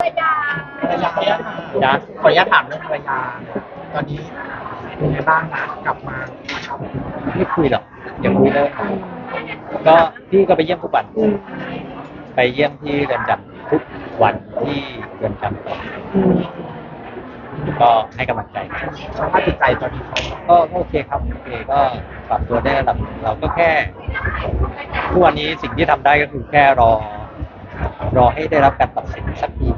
ภรรยาภรรยานะขออนุญาตถามเรื่องภรรยา ตอนนี้เป็นไงบ้างนะกลับมาไม่คุยหรอกอย่าคุยเลยก็พี่ก็ไปเยี่ยมทุกวัน ไปเยี่ยมที่เรือนจำทุกวันที่เรือนจำก็ให้กำลังใจสภาพจิตใจตอนนี้เขาก็ก็โอเคครับโอเคก็ปรับตัวได้ระดับหนึ่งเราก็แค่ทุกวันนี้สิ่งที่ทำได้ก็คือแค่รอ รอให้ได้รับการตัดสินสักที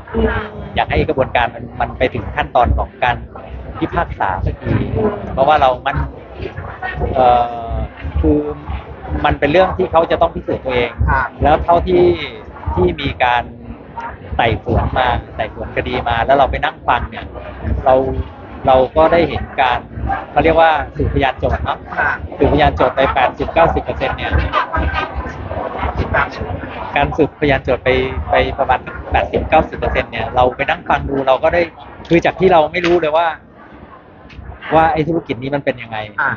อยากให้กระบวนการมันมันไปถึงขั้นตอนของการพิพากษาสักทีเพราะว่าเรามันเอ่อคือมันเป็นเรื่องที่เขาจะต้องพิสูจน์ตัวเองค่ะแล้วเท่าที่ที่มีการไต่สวนมาไต่สวนคดีมา แล้วเราไปนั่งฟังเนี่ย เราเราก็ได้เห็นการเขาเรียกว่าสืบพยานโจทย์เนาะค่ะสืบพยานโจทย์ไป80-90%เนี่ย การสืบพยานโจทย์ไปไปประมาณ 80-90%เนี่ยเราไปนั่งฟังดูเราก็ได้คือจากที่เราไม่รู้เลยว่า ว่าไอ้ธุรกิจนี้มันเป็นยังไง อ่า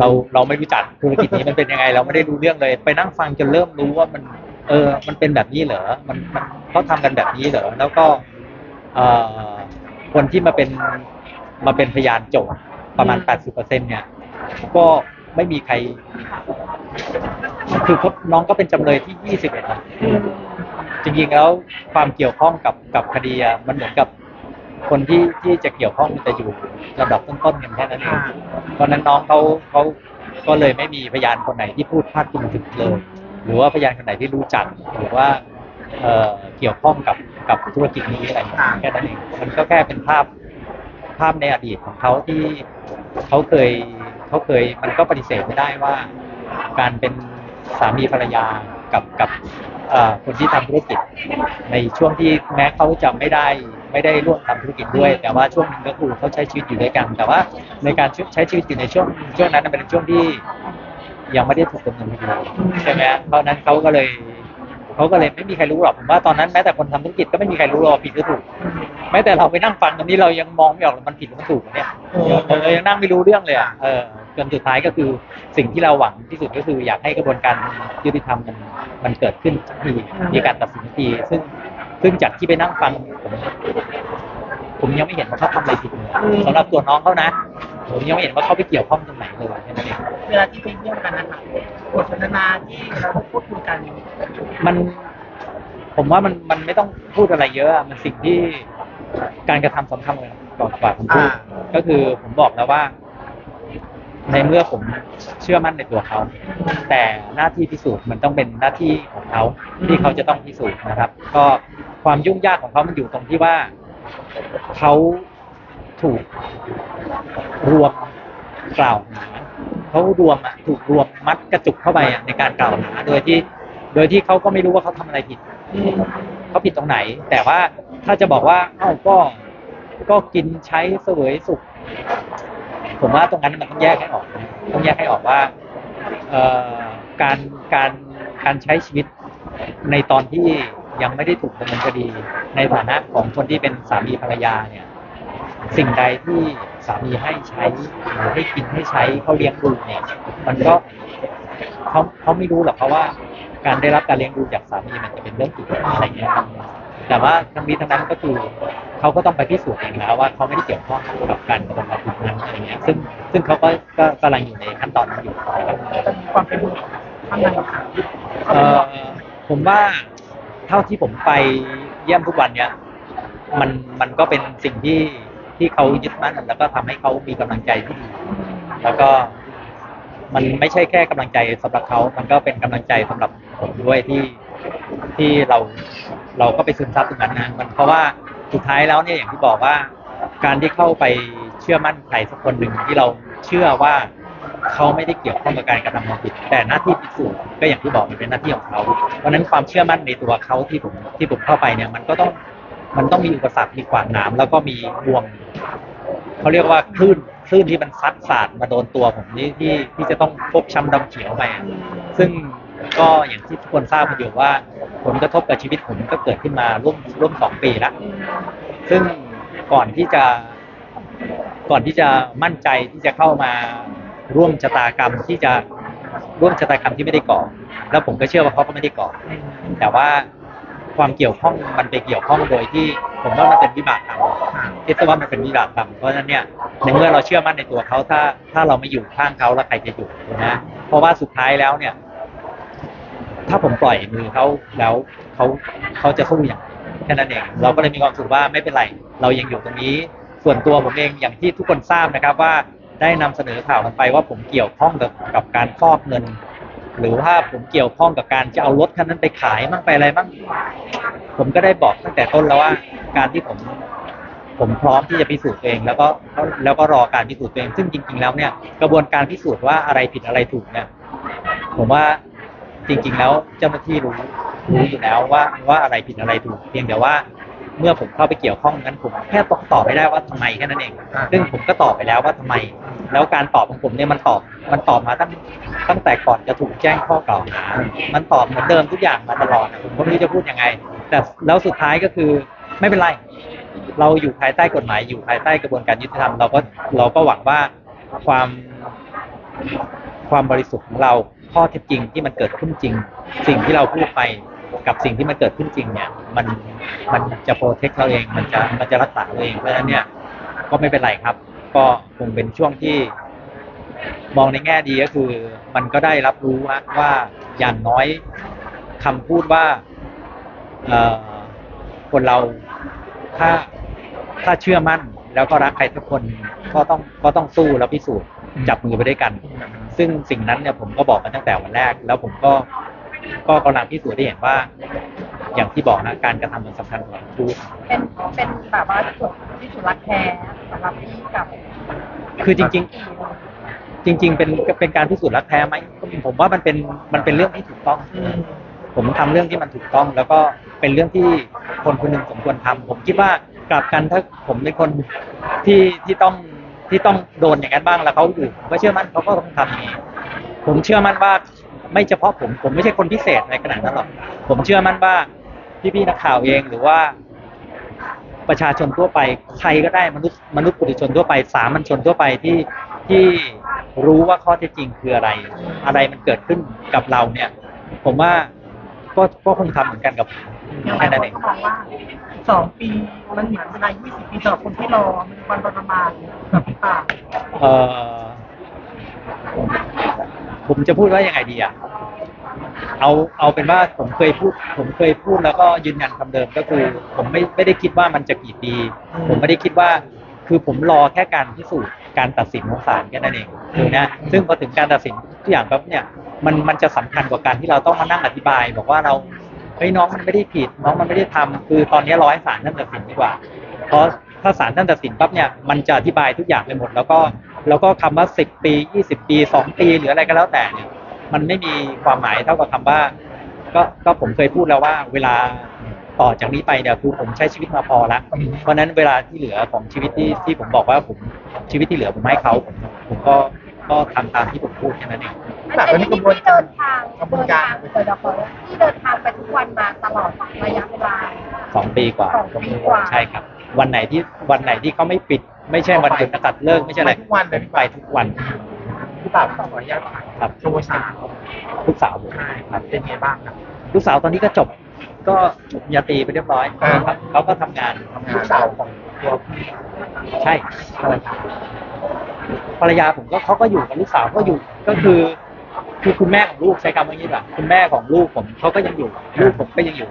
เราเราไม่รู้จักธุรกิจนี้มันเป็นยังไง เราไม่ได้รู้เรื่องเลย ไปนั่งฟังจนเริ่มรู้ว่ามัน เออ มันเป็นแบบนี้เหรอมันมันเขาทำกันแบบนี้เหรอแล้วก็เอ่อคนที่มาเป็นมาเป็นพยานโจทย์ประมาณ 80%เนี่ยก็ ไม่มีใคร คือเขาน้องก็เป็นจำเลยที่ 21นะจริงๆแล้วความเกี่ยวข้องกับกับคดีอะมันเหมือนกับคนที่ที่จะเกี่ยวข้องมันจะอยู่ลำดับต้นๆกันแค่นั้นเองเพราะฉะนั้นน้องเขาเขาก็เลยไม่มีพยานคนไหนที่พูดพาดพิงถึงเลย หรือว่าพยานคนไหนที่รู้จักหรือว่าเอ่อเกี่ยวข้องกับกับธุรกิจนี้อะไรอย่างเงี้ยแค่นั้นเองมันก็แค่เป็นภาพภาพในอดีตของเขาที่เขาเคย เขาเคยมันก็ปฏิเสธไม่ได้ว่า การเป็นสามีภรรยากับกับคนที่ทำธุรกิจ ในช่วงที่แม้เขาจะไม่ได้ไม่ได้ร่วมทำธุรกิจด้วย แต่ว่าช่วงนึงก็คือเขาใช้ชีวิตอยู่ด้วยกัน แต่ว่าในการใช้ชีวิตอยู่ในช่วงช่วงนั้นเป็นช่วงที่ยังไม่ได้ถูกดำเนินคดีใช่ไหมเพราะนั้นเขาก็เลย เขาก็เลยไม่มีใครรู้หรอกผมว่าตอนนั้นแม้แต่คนทำธุรกิจก็ไม่มีใครรู้หรอกว่าผิดหรือถูกแม้แต่เราไปนั่งฟังตรงนี้เรายังมองไม่ออกเลยมันผิดหรือมันถูกเนี่ยเรายังนั่งไม่รู้เรื่องเลยอะเออจนสุดท้ายก็คือสิ่งที่เราหวังที่สุดก็คืออยากให้กระบวนการยุติธรรมมันมันเกิดขึ้นสักทีมีการตัดสินสักทีซึ่งซึ่งจากที่ไปนั่งฟังผมผมยังไม่เห็นว่าเขาทำอะไรผิดเลยสำหรับตัวน้องเขานะ ผมยังไม่เห็นว่าเขาไปเกี่ยวข้องตรงไหนเลยแค่นั้นเอง เวลาที่ไปเยี่ยมกันนะคะบทสนทนาที่เราพูดคุยกันมัน ผมว่ามันมันไม่ต้องพูดอะไรเยอะอะมันสิ่งที่การกระทำสำคัญเลยก่อนกว่าผมพูดอ่า ก็คือผมบอกแล้วว่า ในเมื่อผมเชื่อมั่นในตัวเขา แต่หน้าที่พิสูจน์มันต้องเป็นหน้าที่ของเขาที่เขาจะต้องพิสูจน์นะครับ ก็ความยุ่งยากของเขามันอยู่ตรงที่ว่า เขา ถูกรวมกล่าวหาเขารวมอะถูกรวมมัดกระจุกเข้าไปอะในการกล่าวหาโดยที่ โดยที่เขาก็ไม่รู้ว่าเขาทำอะไรผิดเขาผิดตรงไหน แต่ว่าถ้าจะบอกว่าเอ้าก็ก็กินใช้เสวยสุข ผมว่าตรงนั้นมันต้องแยกให้ออก ต้องแยกให้ออกว่าเอ่อการการการใช้ชีวิตในตอนที่ยังไม่ได้ถูกดำเนินคดี ในฐานะของคนที่เป็นสามีภรรยาเนี่ย สิ่งใดที่สามีให้ใช้หรือให้กินให้ใช้เขาเลี้ยงดูเนี่ย มันก็เขาเขาไม่รู้หรอกเพราะว่าการได้รับการเลี้ยงดูจากสามีมันจะเป็นเรื่องผิดอะไรเงี้ยแต่ว่าทั้งนี้ทั้งนั้นก็คือเขาก็ต้องไปพิสูจน์เองแล้วว่าเขาไม่ได้เกี่ยวข้องกับการกระทำความผิดนั้นอะไรเงี้ย ซึ่งซึ่งเขาก็ก็กำลังอยู่ในขั้นตอนนั้นอยู่ครับความเป็นข้างในค่ะเอ่อผมว่าเท่าที่ผมไปเยี่ยมทุกวันเนี่ยมันมันก็เป็นสิ่งที่ ที่เขายึดมั่นแล้วก็ทำให้เขามีกำลังใจที่ดี แล้วก็มันไม่ใช่แค่กำลังใจสำหรับเขา มันก็เป็นกำลังใจสำหรับผมด้วยที่ที่เราเราก็ไปซึมซับตรงนั้นนะมันเพราะว่าสุดท้ายแล้วเนี่ยอย่างที่บอกว่า การที่เข้าไปเชื่อมั่นใครสักคนหนึ่งที่เราเชื่อว่าเขาไม่ได้เกี่ยวข้องกับการกระทำความผิด แต่หน้าที่พิสูจน์ก็อย่างที่บอกมันเป็นหน้าที่ของเขาเพราะฉะนั้นความเชื่อมั่นในตัวเขาที่ผมที่ผมเข้าไปเนี่ยมันก็ต้อง มันต้องมีอุปสรรคมีขวากหนามแล้วก็มีบ่วงเขาเรียกว่าคลื่นคลื่นที่มันซัดสาดมาโดนตัวผมนี่ที่ที่จะต้องฟกช้ำดำเขียวไปอะซึ่งก็อย่างที่ทุกคนทราบกันอยู่ว่าผลกระทบกับชีวิตผมก็เกิดขึ้นมาร่วมร่วมสองปีแล้วซึ่งก่อนที่จะ ก่อนที่จะมั่นใจที่จะเข้ามาร่วมชะตากรรมที่จะร่วมชะตากรรมที่ไม่ได้ก่อ แล้วผมก็เชื่อว่าเขาก็ไม่ได้ก่อ แต่ว่า ความเกี่ยวข้องมันไปเกี่ยวข้องโดยที่ผมว่ามันเป็นวิบากกรรมอ่าคิดซะว่ามันเป็นวิบากกรรมเพราะฉะนั้นเนี่ยในเมื่อเราเชื่อมั่นในตัวเขาถ้าถ้าเราไม่อยู่ข้างเขาแล้วใครจะอยู่ถูกไหมเพราะว่าสุดท้ายแล้วเนี่ย ถ้าผมปล่อยมือเขาแล้วเขาเขาจะสู้อย่างไรแค่นั้นเองเราก็เลยมีความสึกว่าไม่เป็นไร เรายังอยู่ตรงนี้ ส่วนตัวผมเองอย่างที่ทุกคนทราบนะครับว่าได้นำเสนอข่าวกันไปว่าผมเกี่ยวข้องกับกับการฟอกเงิน หรือว่าผมเกี่ยวข้องกับการจะเอารถคันนั้นไปขายมั่งไปอะไรมั่งผมก็ได้บอกตั้งแต่ต้นแล้วว่าการที่ผมผมพร้อมที่จะพิสูจน์ตัวเองแล้วก็แล้วก็รอการพิสูจน์ตัวเอง ซึ่งจริง ๆ แล้วเนี่ยกระบวนการพิสูจน์ว่าอะไรผิดอะไรถูกเนี่ยผมว่าจริง ๆ แล้วเจ้าหน้าที่รู้รู้อยู่แล้วว่าว่าอะไรผิดอะไรถูก เพียงแต่ว่าเมื่อผมเข้าไปเกี่ยวข้องนั้นผมแค่ตอบตอบไม่ได้ว่าทำไมแค่นั้นเอง ซึ่งผมก็ตอบไปแล้วว่าทำไม แล้วการตอบของผมเนี่ยมันตอบมันตอบมาตั้งตั้งแต่ก่อนจะถูกแจ้งข้อกล่าวหามันตอบเหมือนเดิมทุกอย่างมาตลอดอะผมก็ไม่รู้จะพูดยังไง แต่แล้วสุดท้ายก็คือไม่เป็นไร เราอยู่ภายใต้กฎหมายอยู่ภายใต้กระบวนการยุติธรรมเราก็เราก็หวังว่าความความบริสุทธิ์ของเราข้อเท็จจริงที่มันเกิดขึ้นจริง สิ่งที่เราพูดไปกับสิ่งที่มันเกิดขึ้นจริงเนี่ย มันมันจะโปรเทคเราเองมันจะมันจะรักษาเราเองเพราะฉะนั้นเนี่ยก็ไม่เป็นไรครับ ก็คงเป็นช่วงที่มองในแง่ดีก็คือ มันก็ได้รับรู้ว่าอย่างน้อยคำพูดว่าคนเราถ้าถ้าเชื่อมั่น แล้วก็รักใครสักคนก็ต้องก็ต้องสู้แล้วพิสูจน์จับมือไปด้วยกัน ซึ่งสิ่งนั้นเนี่ยผมก็บอกมาตั้งแต่วันแรก แล้วผมก็ก็กำลังพิสูจน์ได้เห็นว่า อย่างที่บอกนะการกระทำมันสำคัญกว่าพูด เป็นเป็นแบบว่าจุดที่สุดรักแท้สำหรับพี่กับคือจริง ๆ จริง ๆ เป็นเป็นการพิสูจน์รักแท้ไหมผมว่ามันเป็นมันเป็นเรื่องที่ถูกต้อง ผมทำเรื่องที่มันถูกต้อง แล้วก็เป็นเรื่องที่คนคนหนึ่งสมควรทำผมคิดว่ากลับกันถ้าผมเป็นคนที่ที่ต้องที่ต้องโดนอย่างนั้นบ้างแล้วเขาอยู่ผมก็เชื่อมั่นเขาก็ต้องทำอย่างนี้ผมเชื่อมั่นว่าไม่เฉพาะผมผมไม่ใช่คนพิเศษในขนาดนั้นหรอกผมเชื่อมั่นว่า พี่ๆนักข่าวเองหรือว่า ประชาชนทั่วไปใครก็ได้มนุษย์มนุษย์ปุถุชนทั่วไปสามัญชนทั่วไปที่ที่รู้ว่าข้อเท็จจริงคืออะไร อะไรมันเกิดขึ้นกับเราเนี่ย ผมว่าก็ก็คงทำเหมือนกันกับผมอย่างหแค่ลายนั้นคเอนงก็มองว่าสองปีมันเหมือนเวลา20 ปีสำหรับคนที่รอมันวันประมาณกับพี่ป่าเออผมจะพูดว่ายังไงดีอะ เอาเอาเป็นว่าผมเคยพูด ผมเคยพูดแล้วก็ยืนยันคำเดิมก็คือ ผมไม่ไม่ได้คิดว่ามันจะกี่ปี ผมไม่ได้คิดว่า คือผมรอแค่การพิสูจน์การตัดสินของศาลแค่นั้นเองคือนะซึ่งพอถึงการตัดสินทุกอย่างปั๊บเนี่ยมันมันจะสำคัญกว่าการที่เราต้องมานั่งอธิบาย บอกว่าเราเฮ้ยน้องมันไม่ได้ผิด น้องมันไม่ได้ทำคือตอนนี้รอให้ศาลท่านตัดสินดีกว่า เพราะถ้าศาลท่านตัดสินปั๊บเนี่ยมันจะอธิบายทุกอย่างไปหมด แล้วก็แล้วก็คำว่าสิบปียี่สิบปีสองปีหรืออะไรก็แล้วแต่เนี่ย มันไม่มีความหมายเท่ากับคำว่า ก็ก็ผมเคยพูดแล้วว่า เวลาต่อจากนี้ไปเนี่ยคือผมใช้ชีวิตมาพอแล้วเพราะฉะนั้นเวลาที่เหลือของชีวิตที่ที่ผมบอกว่าผมชีวิตที่เหลือผมให้เขาผมผมก็ก็ทำตามที่ผมพูดแค่นั้นเอง แต่อันนี้กระบวนที่เดินทางกระบวนการ เดินทางเปิดที่เดินทางไปทุกวันมาตลอดระยะเวลา สองปีกว่าสองปีกว่า ใช่ครับ วันไหนที่วันไหนที่เขาไม่ปิด ไม่ใช่วันหยุดนักขัตฤกษ์ไม่ใช่อะไรไปทุกวันเลย ไปทุกวัน พี่ป่าบขออนุญาตถามครับโชว์ชาลูกสาวผมใช่ครับเป็นไงบ้างครับ ลูกสาวตอนนี้ก็จบ ก็จบปริญญาตรีไปเรียบร้อยอ่า ครับเขาก็ทำงานทำงานสาวของตัวพี่ใช่ภรรยาภรรยาผมก็เขาก็อยู่กับลูกสาวก็อยู่ก็คือคือคุณแม่ของลูกใช้คำว่าอย่างนี้แบบคุณแม่ของลูกผมเขาก็ยังอยู่ ลูกผมก็ยังอยู่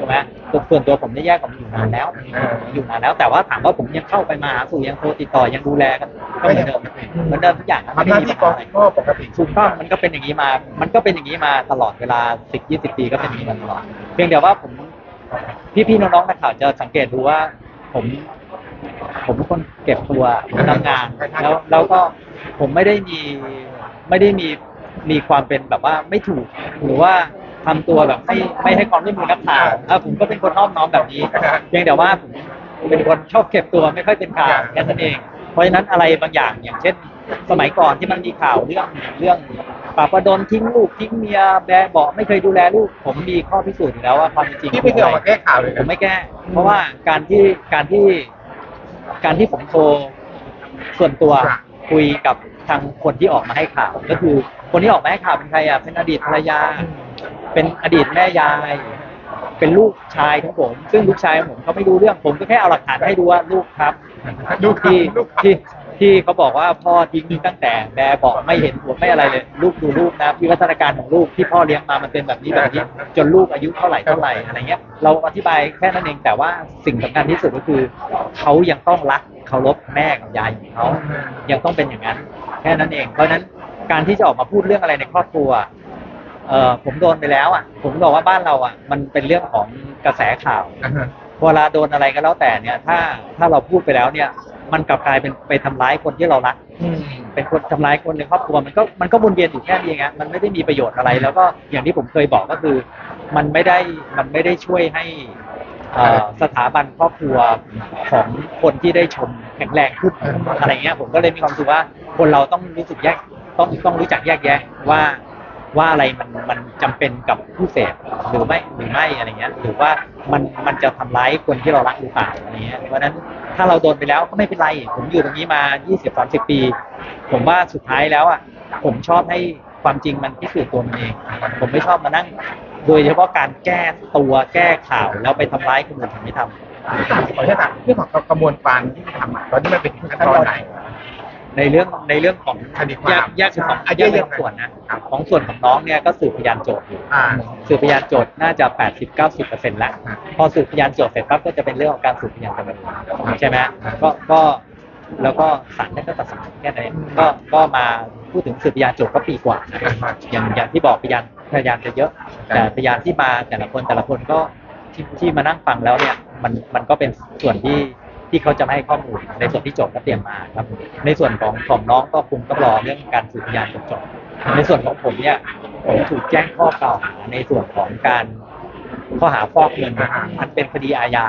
ถูกไหมตัวส่วนตัวผมได้แยกกับอยู่นานแล้ว อยู่นานแล้วแต่ว่าถามว่าผมยังเข้าไปมาหาสู่ยังโทรติดต่อยังดูแลกันก็เหมือนเดิมเหมือนเดิมทุกอย่างนะทำหน้าที่กองไรก็ปกติถูกต้องมันก็เป็นอย่างนี้มา มันก็เป็นอย่างนี้มาตลอดเวลาสิบยี่สิบปีก็เป็นอย่างนี้มาตลอดเพียงแต่ว่าผมพี่ๆน้องๆนักข่าวจะสังเกตดูว่าผม ผมเป็นคนเก็บตัวทำงานแล้วแล้วก็ผมไม่ได้มีไม่ได้มีมีความเป็นแบบว่าไม่ถูกหรือว่า ทำตัวแบบไม่ไม่ให้ความร่วมมือนักข่าวอะผมก็เป็นคนนอบน้อมแบบนี้เพียงแต่ว่าผมเป็นคนชอบเก็บตัวไม่ค่อยเป็นข่าวแค่นั้นเอง เพราะฉะนั้นอะไรบางอย่างอย่างเช่น สมัยก่อนที่มันมีข่าวเรื่องเรื่องปราบประดนทิ้งลูกทิ้งเมียแบเบาะไม่เคยดูแลลูก ผมมีข้อพิสูจน์อยู่แล้วว่าความเป็นจริงพี่ไม่เคยออกมาแก้ข่าวเลยผนะมไม่แก้ เพราะว่าการที่การที่การที่ผมโทรส่วนตัวคุยกับทางคนที่ออกมาให้ข่าว ก็คือคนที่ออกมาให้ข่าวเป็นใครอะเป็นอดีตภรรยา เป็นอดีตแม่ยาย เป็นลูกชายของผม ซึ่งลูกชายของผมเขาไม่รู้เรื่องผมก็แค่เอาหลักฐานให้ดูว่าลูกครับลูกครับที่ลูกครับ ที่ที่เขาบอกว่าพ่อทิ้งตั้งแต่แบบเบอกไม่เห็นหัวไม่อะไรเลยลูกดูลูกนะวิวัฒนาการของลูกที่พ่อเลี้ยงมามันเป็นแบบนี้แบบนี้จนลูกอายุเท่าไหร่เท่าไหร่อะไรเงี้ย เราอธิบายแค่นั้นเองแต่ว่าสิ่งสำคัญที่สุดก็คือเขายังต้องรักเคารพแม่กับยายของเขายังต้องเป็นอย่างนั้น แค่นั้นเอง เพราะฉะนั้นการที่จะออกมาพูดเรื่องอะไรในครอบครัว เอ่อผมโดนไปแล้วอะ ผมบอกว่าบ้านเราอะ มันเป็นเรื่องของกระแสข่าว อ่าฮะเวลาโดนอะไรก็แล้วแต่เนี่ย ถ้าถ้าเราพูดไปแล้วเนี่ย มันกลับกลายเป็นไปทำร้ายคนที่เรารัก อืม เป็นคนทำร้ายคนในครอบครัวมันก็มันก็วนเวียนอยู่แค่นี้เองอะมันไม่ได้มีประโยชน์อะไร แล้วก็อย่างที่ผมเคยบอกก็คือ มันไม่ได้มันไม่ได้ช่วยให้เอ่อสถาบันครอบครัวของคนที่ได้ชมแข็งแรงขึ้นอะไรเงี้ยผมก็เลยมีความรู้สึกว่าคนเราต้องรู้สึกแยกต้องต้องรู้จักแยกแยะว่า ว่าอะไรมันมันจำเป็นกับผู้เสพหรือไม่หรือไม่อะไรเงี้ยหรือว่ามันมันจะทำร้ายคนที่เรารักหรือเปล่าอะไรเงี้ยเพราะฉะนั้นถ้าเราโดนไปแล้วก็ไม่เป็นไร ผมอยู่ตรงนี้มา 20-30 ปี ผมว่าสุดท้ายแล้วอะผมชอบให้ความจริงมันพิสูจน์ตัวมันเอง ผมไม่ชอบมานั่ง โดยเฉพาะการแก้ตัวแก้ข่าวแล้วไปทำร้ายคนอื่นผมไม่ทำ ขออนุญาตถามเรื่องของกระบวนการที่ทำอะตอนนี้มันเป็นขั้นตอนไหน ในเรื่องในเรื่องของคดีความแยกแยกเป็นสองอะแยกเป็นแยกสองส่วนนะครับของส่วนของน้องเนี่ยก็สืบพยานโจทย์อยู่อ่า สืบพยานโจทย์น่าจะ 80-90%แล้วอ่าพอสืบพยานโจทย์เสร็จปั๊บก็จะเป็นเรื่องของการสืบพยานจำนวนใช่ไหมก็ก็แล้วก็ศาลท่านก็ตัดสินแค่นั้นเองก็ก็มาพูดถึงสืบพยานโจทย์ก็ปีกว่านะครับอย่างอย่างที่บอกพยานพยานจะเยอะ แต่พยานที่มาแต่ละคนแต่ละคนก็ที่ที่มานั่งฟังแล้วเนี่ยมันมันก็เป็นส่วนที่ ที่เขาจะมาให้ข้อมูลในส่วนที่โจทย์ก็เตรียมมาครับ ในส่วนของของน้องก็คงต้องรอเรื่องการสืบพยานจบจบในส่วนของผมเนี่ยผมถูกแจ้งข้อกล่าวหาในส่วนของการข้อหาฟอกเงินมันเป็นคดีอาญา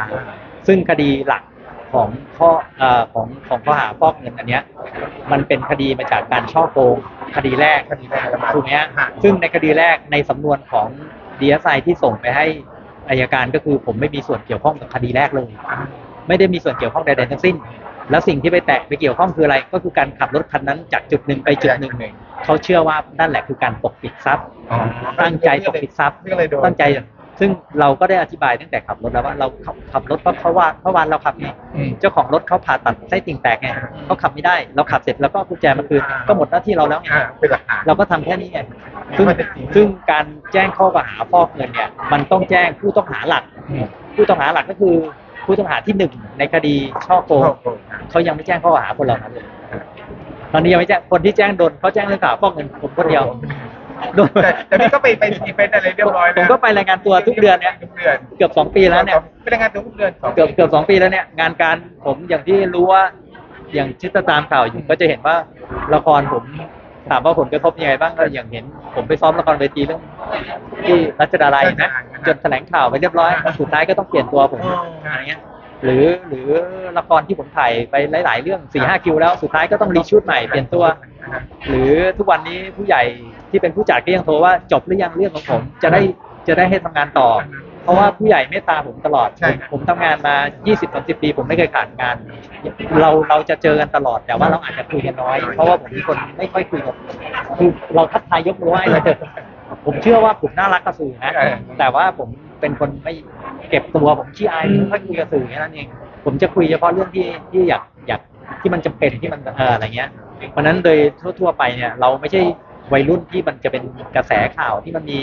ซึ่งคดีหลักของข้ออของของข้อหาฟอกเงินอันเนี้ยมันเป็นคดีมาจากการช่อโกงคดีแรกคดีแรกถูกไหมฮะซึ่งในคดีแรกในสำนวนของ DSI ที่ส่งไปให้อายการก็คือผมไม่มีส่วนเกี่ยวข้องกับคดีแรกเลย ไม่ได้มีส่วนเกี่ยวข้องใดๆทั้งสิ้น แล้วสิ่งที่ไปแตะไปเกี่ยวข้องคืออะไร ก็คือการขับรถคันนั้นจากจุดหนึ่งไปจุดหนึ่งเขาเชื่อว่านั่นแหละคือการปกปิดทรัพย์อ๋อตั้งใจปกปิดทรัพย์ก็เลยโดนตั้งใจซึ่งเราก็ได้อธิบายตั้งแต่ขับรถแล้วว่าเราขับขับรถเพราะเพราะว่าเพราะวันเราขับไงอืมเจ้าของรถเขาผ่าตัดไส้ติ่งแตกไงเขาขับไม่ได้ เราขับเสร็จแล้วก็เอากุญแจมาคืนอ่าก็หมดหน้าที่เราแล้วไงอ่าเป็นหลักฐานเราก็ทำแค่นี้ไงซึ่งข้อเท็จจริงซึ่งการแจ้งข้อกล่าวหาฟอกเงินเนี่ยมันต้องแจ้งผู้ต้องหาหลักอืมผู้ต้องหาหลักก็คือ ผู้ต้องหาที่หนึ่งในคดีช่อโกงช่อโกงเขายังไม่แจ้งข้อกล่าวหาคนเหล่านั้นเลยตอนนี้ยังไม่แจ้งคนที่แจ้งโดนเขาแจ้งเรื่องข่าวฟอกเงินผมคนเดียวโดนแต่แต่นี่ก็ไปไปอีเวนต์อะไรเรียบร้อยผแล้วมก็ไปรายงานตัวทุกเดือนเนี่ยทุกเดือนเกือบสองปีแล้วเนี่ยไปรายงานตัวทุกเดือนสงเกือบเกือบสองปีแล้วเนี่ยงานการผมอย่างที่รู้ว่าอย่างชิดตามข่าวอยู่ก็จะเห็นว่าละครผม ถามว่าผลกระทบยังไงบ้างก็อย่างเห็น ผมไปซ้อมละครเวทีเรื่องที่รัชดาลัยนะจนแถลงข่าวไปเรียบร้อยสุดท้ายก็ต้องเปลี่ยนตัวผมอะไรเงี้ยหรือหรือละครที่ผมถ่ายไปหลาย ๆ เรื่องสี่ห้าคิวแล้วสุดท้ายก็ต้องรีชูดใหม่เปลี่ยนตัว หรือทุกวันนี้ผู้ใหญ่ที่เป็นผู้จัดก็ยังโทรว่าจบหรือยังเรื่องของผมจะได้จะได้ให้ทำงานต่อเพ ราะว่าผู้ใหญ่เมตตาผมตลอด ใช่ผมผมทำงานมา 20-30 ปี ผมไม่เคยขาดงาน เราเราจะเจอกันตลอดแต่ว่าเราอาจจะคุยกันน้อย เพราะว่าผมเป็นคนไม่ค่อยคุยกับคือเราทักทายยกมือไหว้เราจะผมเชื่อว่าผมน่ารักกับสื่อนะเออแต่ว่าผมเป็นคนไม่เก็บตัวผมขี้อายไม่ค่อยคุยกับสื่อแค่นั้นเองผมจะคุยเฉพาะเรื่องที่ที่อยากอยากที่มันจำเป็นที่มันเอออะไรเงี้ยเพราะฉะนั้นโดยทั่ว ๆ ไปเนี่ยเราไม่ใช่วัยรุ่นที่มันจะเป็นกระแสข่าวที่มันมี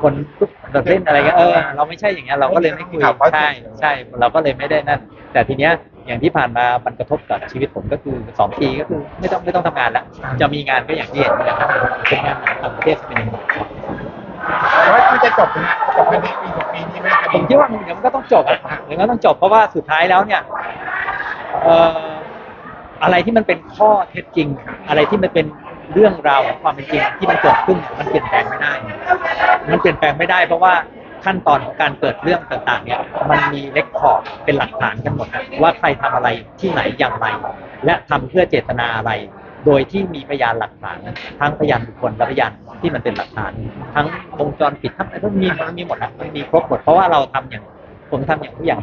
คนปุ๊บแบบเล่นอะไรก็เออเราไม่ใช่อย่างเงี้ยเราก็เลยไม่คุยใช่ใช่เราก็เลยไม่ได้นั่น แต่ทีเนี้ยอย่างที่ผ่านมามันกระทบกับชีวิตผมก็คือสองปีก็คือไม่ต้องไม่ต้องทำงานแล้วจะมีงานก็อย่างที่เห็นนี่แหละครับเป็นงานของต่างประเทศเป็นอย่างนี้แต่ว่าคือจะจบนะจบภายในปีสองปีนี้ไหมคผดีมคิดว่าเดี๋ยวมันก็ต้องจบอะเดี๋ยวมันก็ต้องจบเพราะว่าสุดท้ายแล้วเนี่ยเอ่ออะไรที่มันเป็นข้อเท็จจริง อะไรที่มันเป็น เรื่องราวของความเป็นจริงที่มันเกิดขึ้นมันเปลี่ยนแปลงไม่ได้ มันเปลี่ยนแปลงไม่ได้เพราะว่าขั้นตอนของการเกิดเรื่องต่างๆ เนี่ย มันมีเรคคอร์ดเป็นหลักฐานกันหมดนะว่าใครทำอะไรที่ไหนอย่างไร และทำเพื่อเจตนาอะไร โดยที่มีพยานหลักฐาน ทั้งพยานบุคคลและพยานที่มันเป็นหลักฐาน ทั้งวงจรปิดทั้งอะไรมันมีมันมีหมดนะมันมีครบหมดเพราะว่าเราทำอย่างผมทำอย่างทุกอย่าง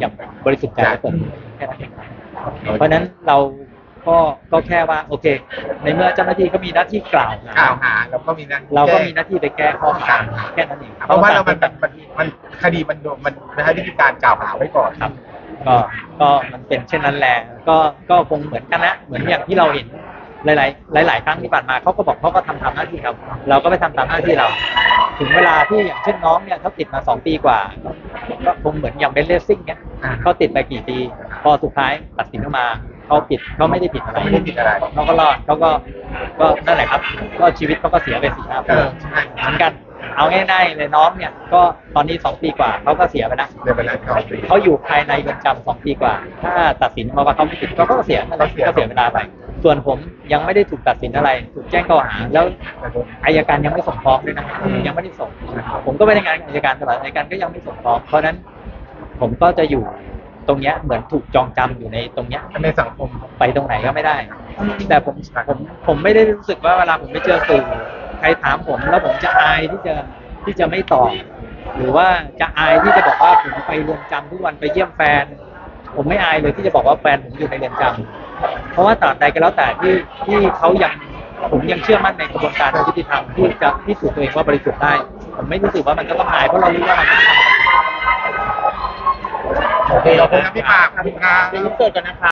อย่างบริสุทธิ์ใจและเปิดแค่นั้นเองเพราะนั้นเรา ก็ก็แค่ว่าโอเค ในเมื่อเจ้าหน้าที่ก็มีหน้าที่กล่าวหากล่าวหาแล้วก็มีนะเราก็มีหน้าที่ไปแก้ข้อกล่าวหาแค่นั้นเองเพราะว่าเรามันมันมันคดีมันโดนมันใช้วิธีการกล่าวหาไว้ก่อนครับ ก็ก็มันเป็นเช่นนั้นแหละก็ก็คงเหมือนกันนะเหมือนอย่างที่เราเห็นหลายๆหลาย ๆ ครั้งที่ผ่านมาเขาก็บอกเขาก็ทำตามหน้าที่ครับ เราก็ไปทำตามหน้าที่เรา ถึงเวลาที่อย่างเช่นน้องเนี่ยเขาติดมาสองปีกว่าก็คงเหมือนอย่างเบนเลสซิ่งเนี่ยอ่าเขาติดไปกี่ปี พอสุดท้ายตัดสินออกมา เขาผิดเขาไม่ได้ผิดอะไรไม่ได้ผิดอะไร เขาก็รอดเขาก็ก็นั่นแหละครับ ก็ชีวิตเขาก็เสียไปสี่ห้าเอปีอใช่เหมือนกัน เอาง่ายๆเลยน้องเนี่ย ก็ตอนนี้สองปีกว่าเขาก็เสียไปนะเดี๋ยวเวลาเขาเขาอยู่ภายในเรือนจำสองปีกว่า ถ้าตัดสินมาว่าเขาไม่ผิดเขาก็เสียนั่นแหละก็เสียก็เสียเวลาไป ส่วนผมยังไม่ได้ถูกตัดสินอะไร ถูกแจ้งข้อหาแล้วอายการยังไม่ส่งฟ้องด้วยนะอืม ยังไม่ได้ส่ง ผมก็ไปในงานกับอายการตลอดอายการก็ยังไม่ส่งฟ้องเพราะฉะนั้น ผมก็จะอยู่ ตรงเนี้ยเหมือนถูกจองจำอยู่ในตรงเนี้ย ในสังคม ไปตรงไหนก็ไม่ได้ แต่ผมผมผมไม่ได้รู้สึกว่าเวลาผมไปเจอสื่อใครถามผมแล้วผมจะอายที่จะที่จะไม่ตอบ หรือว่าจะอายที่จะบอกว่าผมไปเรือนจำทุกวันไปเยี่ยมแฟน ผมไม่อายเลยที่จะบอกว่าแฟนผมอยู่ในเรือนจำเพราะว่าตราบใดก็แล้วแต่ที่ที่เขายังผมยังเชื่อมั่นในกระบวนการยุติธรรมที่จะพิสูจน์ตัวเองว่าบริสุทธิ์ได้ ผมไม่รู้สึกว่ามันจะต้องอายเพราะเรารู้ว่ามันไม่ได้ทำอะไรผิด โอเคขอบคุณครับพี่ปากขอบคุณครับเดี๋ยวอินเสิร์ตกันนะคะ